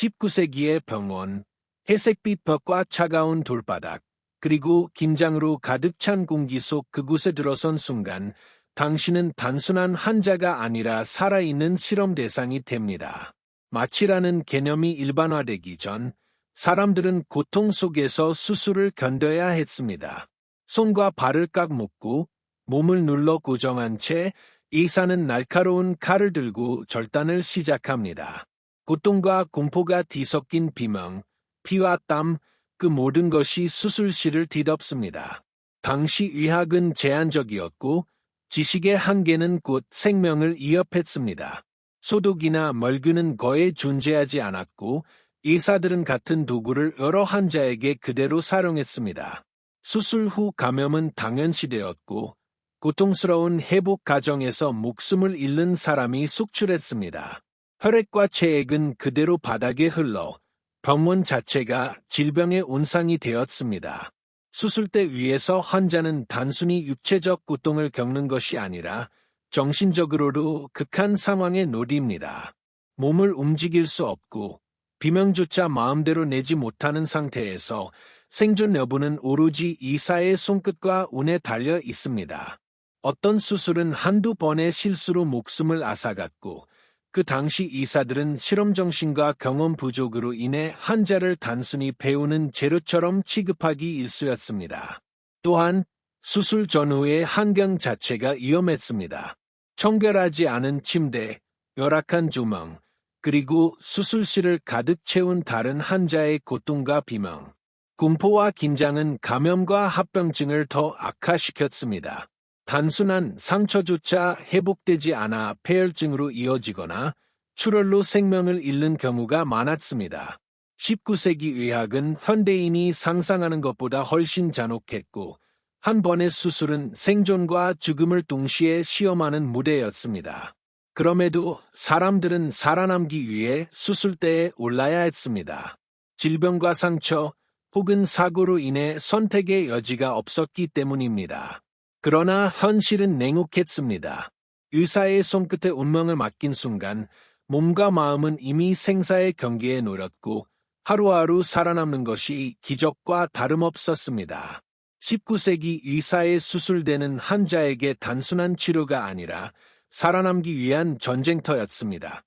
19세기의 병원, 회색빛 벽과 차가운 돌바닥, 그리고 긴장으로 가득 찬 공기 속 그곳에 들어선 순간 당신은 단순한 환자가 아니라 살아있는 실험 대상이 됩니다. 마취라는 개념이 일반화되기 전 사람들은 고통 속에서 수술을 견뎌야 했습니다. 손과 발을 깍 묶고 몸을 눌러 고정한 채 의사는 날카로운 칼을 들고 절단을 시작합니다. 고통과 공포가 뒤섞인 비명, 피와 땀, 그 모든 것이 수술실을 뒤덮습니다. 당시 의학은 제한적이었고 지식의 한계는 곧 생명을 위협했습니다. 소독이나 멀균은 거의 존재하지 않았고 의사들은 같은 도구를 여러 환자에게 그대로 사용했습니다. 수술 후 감염은 당연시되었고 고통스러운 회복 과정에서 목숨을 잃는 사람이 속출했습니다. 혈액과 체액은 그대로 바닥에 흘러 병원 자체가 질병의 온상이 되었습니다. 수술대 위에서 환자는 단순히 육체적 고통을 겪는 것이 아니라 정신적으로도 극한 상황에 놓입니다. 몸을 움직일 수 없고 비명조차 마음대로 내지 못하는 상태에서 생존 여부는 오로지 이사의 손끝과 운에 달려 있습니다. 어떤 수술은 한두 번의 실수로 목숨을 앗아갔고 그 당시 이사들은 실험 정신과 경험 부족으로 인해 환자를 단순히 배우는 재료처럼 취급하기 일쑤였습니다. 또한 수술 전후의 환경 자체가 위험했습니다. 청결하지 않은 침대, 열악한 조명, 그리고 수술실을 가득 채운 다른 환자의 고통과 비명, 공포와 긴장은 감염과 합병증을 더 악화시켰습니다. 단순한 상처조차 회복되지 않아 폐혈증으로 이어지거나 출혈로 생명을 잃는 경우가 많았습니다. 19세기 의학은 현대인이 상상하는 것보다 훨씬 잔혹했고 한 번의 수술은 생존과 죽음을 동시에 시험하는 무대였습니다. 그럼에도 사람들은 살아남기 위해 수술대에 올라야 했습니다. 질병과 상처 혹은 사고로 인해 선택의 여지가 없었기 때문입니다. 그러나 현실은 냉혹했습니다. 의사의 손끝에 운명을 맡긴 순간 몸과 마음은 이미 생사의 경계에 놓였고 하루하루 살아남는 것이 기적과 다름없었습니다. 19세기 의사의 수술되는 환자에게 단순한 치료가 아니라 살아남기 위한 전쟁터였습니다.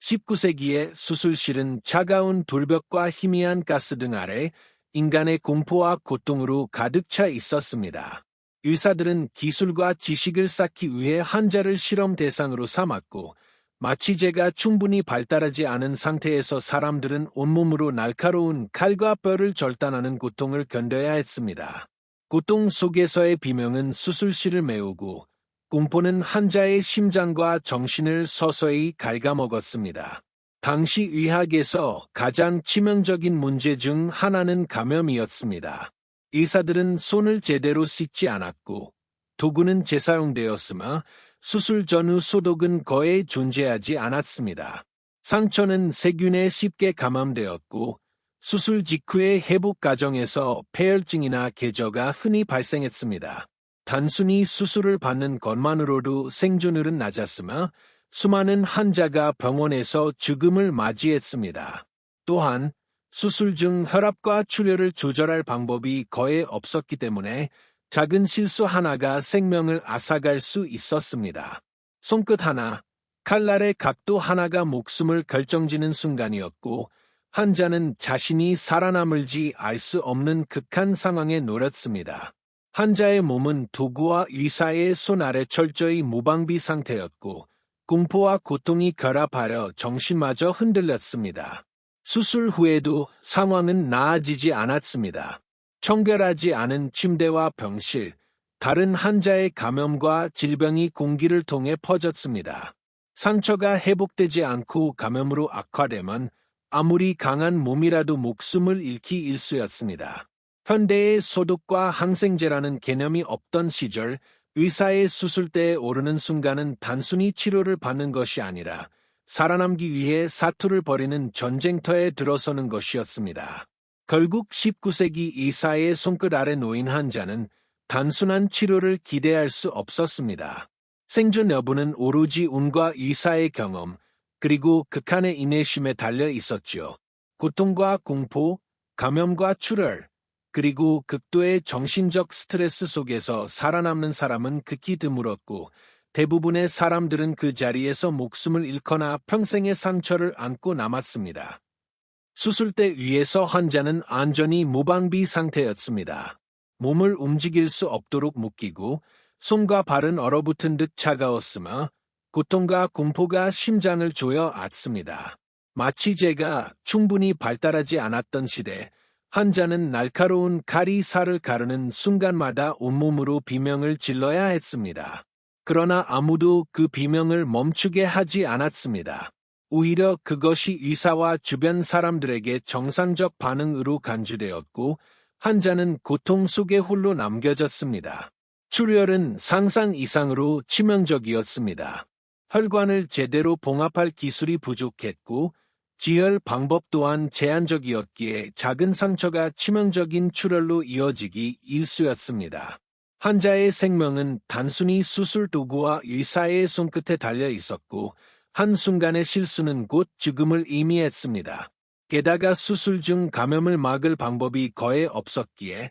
19세기의 수술실은 차가운 돌벽과 희미한 가스 등 아래 인간의 공포와 고통으로 가득 차 있었습니다. 의사들은 기술과 지식을 쌓기 위해 환자를 실험 대상으로 삼았고 마취제가 충분히 발달하지 않은 상태에서 사람들은 온몸으로 날카로운 칼과 뼈를 절단하는 고통을 견뎌야 했습니다. 고통 속에서의 비명은 수술실을 메우고 공포는 환자의 심장과 정신을 서서히 갉아먹었습니다. 당시 의학에서 가장 치명적인 문제 중 하나는 감염이었습니다. 의사들은 손을 제대로 씻지 않았고 도구는 재사용되었으며 수술 전후 소독은 거의 존재하지 않았습니다. 상처는 세균에 쉽게 감염되었고 수술 직후의 회복 과정에서 폐혈증이나 계저가 흔히 발생했습니다. 단순히 수술을 받는 것만으로도 생존율은 낮았으며 수많은 환자가 병원에서 죽음을 맞이했습니다. 또한 수술 중 혈압과 출혈을 조절할 방법이 거의 없었기 때문에 작은 실수 하나가 생명을 앗아갈 수 있었습니다. 손끝 하나, 칼날의 각도 하나가 목숨을 결정지는 순간이었고 환자는 자신이 살아남을지 알 수 없는 극한 상황에 놓였습니다. 환자의 몸은 도구와 의사의 손 아래 철저히 무방비 상태였고 공포와 고통이 결합하여 정신마저 흔들렸습니다. 수술 후에도 상황은 나아지지 않았습니다. 청결하지 않은 침대와 병실, 다른 환자의 감염과 질병이 공기를 통해 퍼졌습니다. 상처가 회복되지 않고 감염으로 악화되면 아무리 강한 몸이라도 목숨을 잃기 일쑤였습니다. 현대의 소독과 항생제라는 개념이 없던 시절 의사의 수술대에 오르는 순간은 단순히 치료를 받는 것이 아니라 살아남기 위해 사투를 벌이는 전쟁터에 들어서는 것이었습니다. 결국 19세기 이사의 손끝 아래 놓인 환자는 단순한 치료를 기대할 수 없었습니다. 생존 여부는 오로지 운과 의사의 경험, 그리고 극한의 인내심에 달려 있었지요. 고통과 공포, 감염과 출혈, 그리고 극도의 정신적 스트레스 속에서 살아남는 사람은 극히 드물었고 대부분의 사람들은 그 자리에서 목숨을 잃거나 평생의 상처를 안고 남았습니다. 수술대 위에서 환자는 안전히 무방비 상태였습니다. 몸을 움직일 수 없도록 묶이고 손과 발은 얼어붙은 듯 차가웠으며 고통과 공포가 심장을 조여 앗습니다. 마치 제가 충분히 발달하지 않았던 시대 환자는 날카로운 칼이 살을 가르는 순간마다 온몸으로 비명을 질러야 했습니다. 그러나 아무도 그 비명을 멈추게 하지 않았습니다. 오히려 그것이 의사와 주변 사람들에게 정상적 반응으로 간주되었고 환자는 고통 속에 홀로 남겨졌습니다. 출혈은 상상 이상으로 치명적이었습니다. 혈관을 제대로 봉합할 기술이 부족했고 지혈 방법 또한 제한적이었기에 작은 상처가 치명적인 출혈로 이어지기 일쑤였습니다. 환자의 생명은 단순히 수술 도구와 의사의 손끝에 달려 있었고 한순간의 실수는 곧 죽음을 의미했습니다. 게다가 수술 중 감염을 막을 방법이 거의 없었기에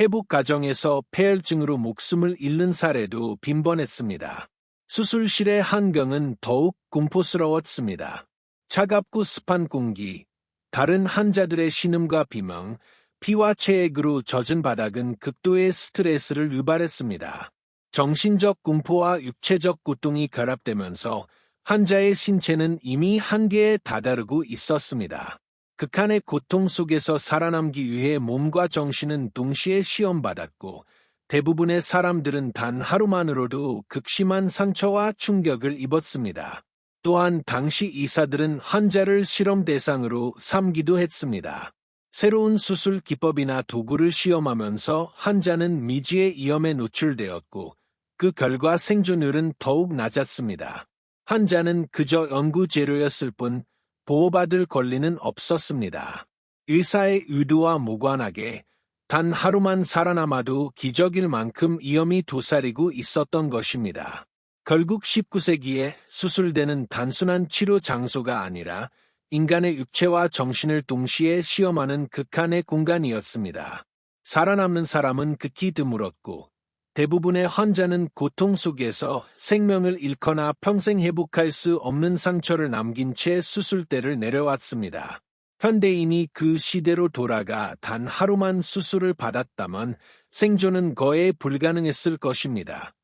회복 과정에서 폐혈증으로 목숨을 잃는 사례도 빈번했습니다. 수술실의 환경은 더욱 공포스러웠습니다. 차갑고 습한 공기, 다른 환자들의 신음과 비명, 피와 체액으로 젖은 바닥은 극도의 스트레스를 유발했습니다. 정신적 공포와 육체적 고통이 결합되면서 환자의 신체는 이미 한계에 다다르고 있었습니다. 극한의 고통 속에서 살아남기 위해 몸과 정신은 동시에 시험받았고 대부분의 사람들은 단 하루만으로도 극심한 상처와 충격을 입었습니다. 또한 당시 이사들은 환자를 실험 대상으로 삼기도 했습니다. 새로운 수술 기법이나 도구를 시험하면서 환자는 미지의 위험에 노출되었고 그 결과 생존율은 더욱 낮았습니다. 환자는 그저 연구 재료였을 뿐 보호받을 권리는 없었습니다. 의사의 의도와 무관하게 단 하루만 살아남아도 기적일 만큼 위험이 도사리고 있었던 것입니다. 결국 19세기에 수술대는 단순한 치료 장소가 아니라 인간의 육체와 정신을 동시에 시험하는 극한의 공간이었습니다. 살아남는 사람은 극히 드물었고 대부분의 환자는 고통 속에서 생명을 잃거나 평생 회복할 수 없는 상처를 남긴 채 수술대를 내려왔습니다. 현대인이 그 시대로 돌아가 단 하루만 수술을 받았다면 생존은 거의 불가능했을 것입니다.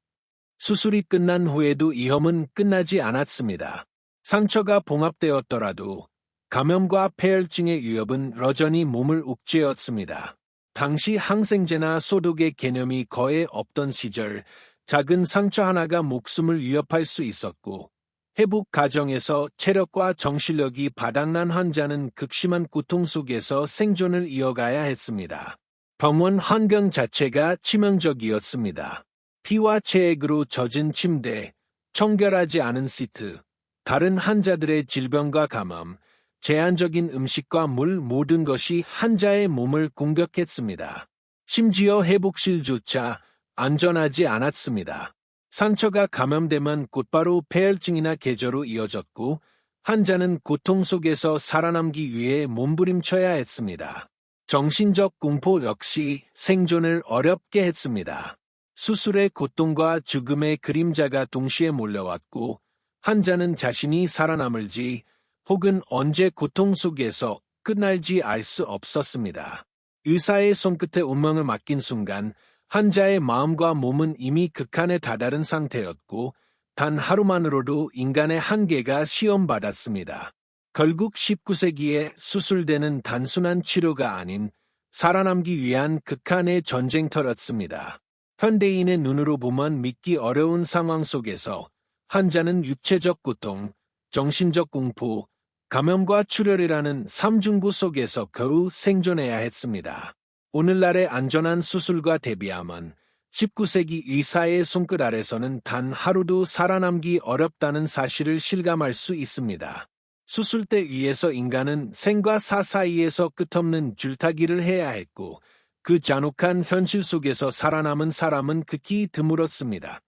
수술이 끝난 후에도 위험은 끝나지 않았습니다. 상처가 봉합되었더라도 감염과 폐혈증의 위협은 여전히 몸을 옥죄었습니다. 당시 항생제나 소독의 개념이 거의 없던 시절 작은 상처 하나가 목숨을 위협할 수 있었고 회복 과정에서 체력과 정신력이 바닥난 환자는 극심한 고통 속에서 생존을 이어가야 했습니다. 병원 환경 자체가 치명적이었습니다. 피와 체액으로 젖은 침대, 청결하지 않은 시트, 다른 환자들의 질병과 감염, 제한적인 음식과 물 모든 것이 환자의 몸을 공격했습니다. 심지어 회복실조차 안전하지 않았습니다. 상처가 감염되면 곧바로 폐혈증이나 계절로 이어졌고 환자는 고통 속에서 살아남기 위해 몸부림쳐야 했습니다. 정신적 공포 역시 생존을 어렵게 했습니다. 수술의 고통과 죽음의 그림자가 동시에 몰려왔고 환자는 자신이 살아남을지 혹은 언제 고통 속에서 끝날지 알 수 없었습니다. 의사의 손끝에 운명을 맡긴 순간 환자의 마음과 몸은 이미 극한에 다다른 상태였고 단 하루만으로도 인간의 한계가 시험받았습니다. 결국 19세기에 수술되는 단순한 치료가 아닌 살아남기 위한 극한의 전쟁터였습니다. 현대인의 눈으로 보면 믿기 어려운 상황 속에서 환자는 육체적 고통, 정신적 공포, 감염과 출혈이라는 삼중구 속에서 겨우 생존해야 했습니다. 오늘날의 안전한 수술과 대비하면 19세기 의사의 손끝 아래서는 단 하루도 살아남기 어렵다는 사실을 실감할 수 있습니다. 수술대 위에서 인간은 생과 사 사이에서 끝없는 줄타기를 해야 했고 그 잔혹한 현실 속에서 살아남은 사람은 극히 드물었습니다.